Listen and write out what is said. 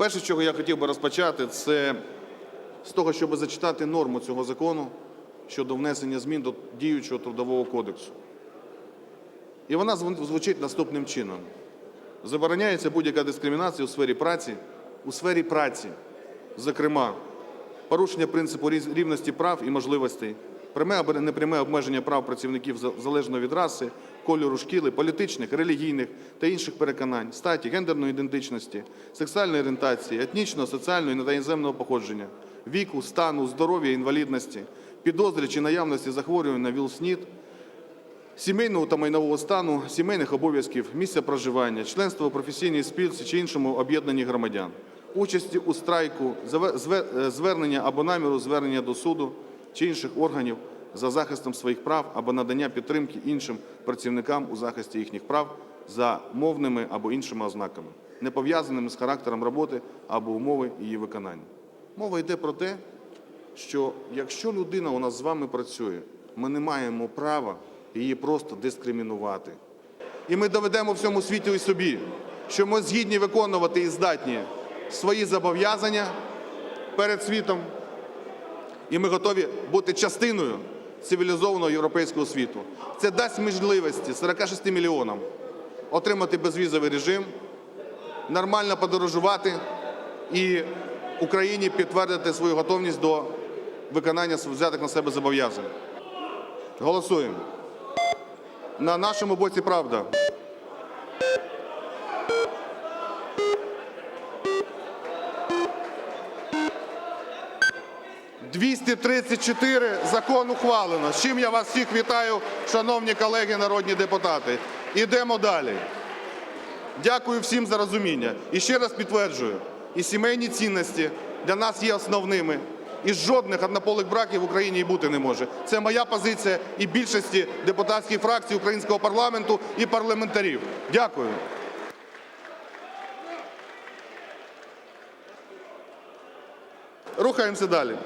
Перше, чого я хотів би розпочати, це з того, щоб зачитати норму цього закону щодо внесення змін до діючого трудового кодексу. І вона звучить наступним чином: забороняється будь-яка дискримінація у сфері праці, у сфері праці, зокрема, порушення принципу рівності прав і можливостей, пряме або непряме обмеження прав працівників залежно від раси, кольору шкіли, політичних, релігійних та інших переконань, статі, гендерної ідентичності, сексуальної орієнтації, етнічного, соціального та іноземного походження, віку, стану, здоров'я, інвалідності, підозри чи наявності захворювань на ВІЛ-СНІД, сімейного та майнового стану, сімейних обов'язків, місця проживання, членство у професійній спілці чи іншому об'єднанні громадян, участі у страйку, е, звернення або наміру звернення до суду чи інших органів за захистом своїх прав або надання підтримки іншим працівникам у захисті їхніх прав за мовними або іншими ознаками, не пов'язаними з характером роботи або умови її виконання. Мова йде про те, що якщо людина у нас з вами працює, ми не маємо права її просто дискримінувати. І ми доведемо всьому світу і собі, що ми згідні виконувати і здатні свої зобов'язання перед світом, і ми готові бути частиною цивілізованого європейського світу. Це дасть можливості 46 мільйонам отримати безвізовий режим, нормально подорожувати і Україні підтвердити свою готовність до виконання взятих на себе зобов'язань. Голосуємо. На нашому боці правда. «234 закон ухвалено. З чим я вас всіх вітаю, шановні колеги народні депутати. Ідемо далі. Дякую всім за розуміння. І ще раз підтверджую, і сімейні цінності для нас є основними. І жодних однополих браків в Україні і бути не може. Це моя позиція і більшості депутатських фракцій українського парламенту і парламентарів. Дякую. Рухаємося далі.